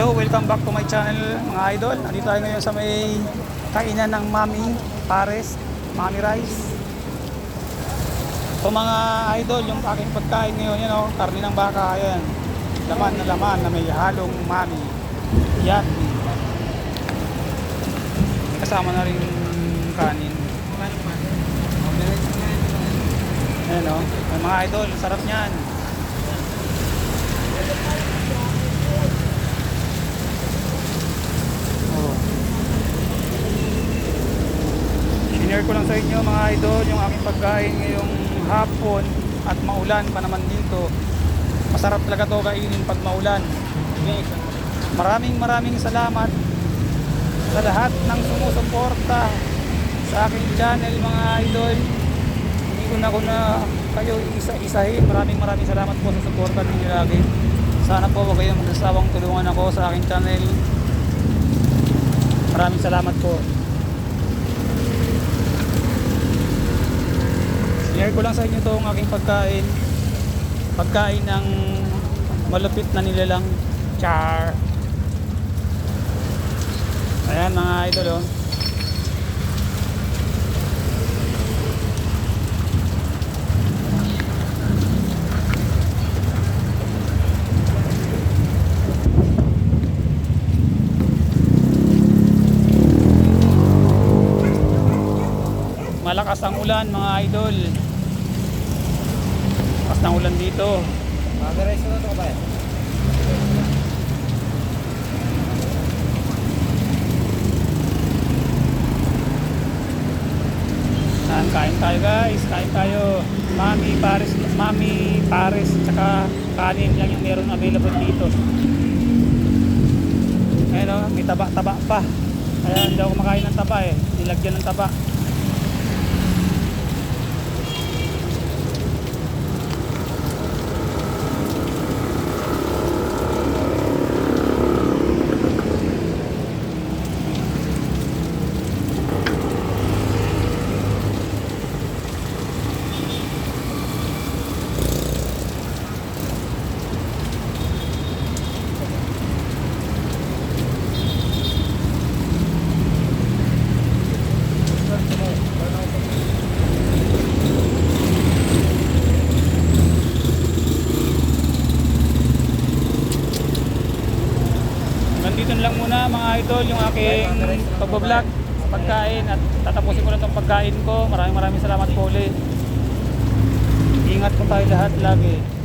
Hello, welcome back to my channel mga idol. Nandito tayo ngayon sa may kainan ng Mami Pares, Mami Rice. So mga idol, yung aking pagkain ngayon, yan o, karne ng baka, ayan. Laman na laman na may halong Mami. Yan. Kasama na rin kanin. Ayan o, mga idol, sarap niyan. Ko lang sa inyo mga idol yung aking pagkain ngayong hapon at maulan pa naman dito. Masarap talaga to kainin pag maulan. Maraming maraming salamat sa lahat ng sumusuporta sa aking channel mga idol. Hindi ko na ko na kayo isa-isahin. Maraming maraming salamat po sa suporta ninyo lagi. Sana po huwag kayong magsasawang tulungan ako sa aking channel. Maraming salamat po. Share ko lang sa inyo itong aking pagkain. Pagkain ng malupit na nilalang char. Ayan mga idol oh. Malakas ang ulan mga idol. Malakas ng ulan dito. Mag-rice na ito ba? Yan, kain tayo guys, kain tayo. Mami Paris, Mami Paris, tsaka kanin lang yung meron available dito. Ayan o, may taba-taba pa. Kaya hindi ako kumakain ng taba eh. Nilagyan ng taba. Na lang muna mga idol yung aking pagbablog sa pagkain at tatapusin ko na itong pagkain ko. Maraming maraming salamat po ulit. Ingat po tayo lahat lagi.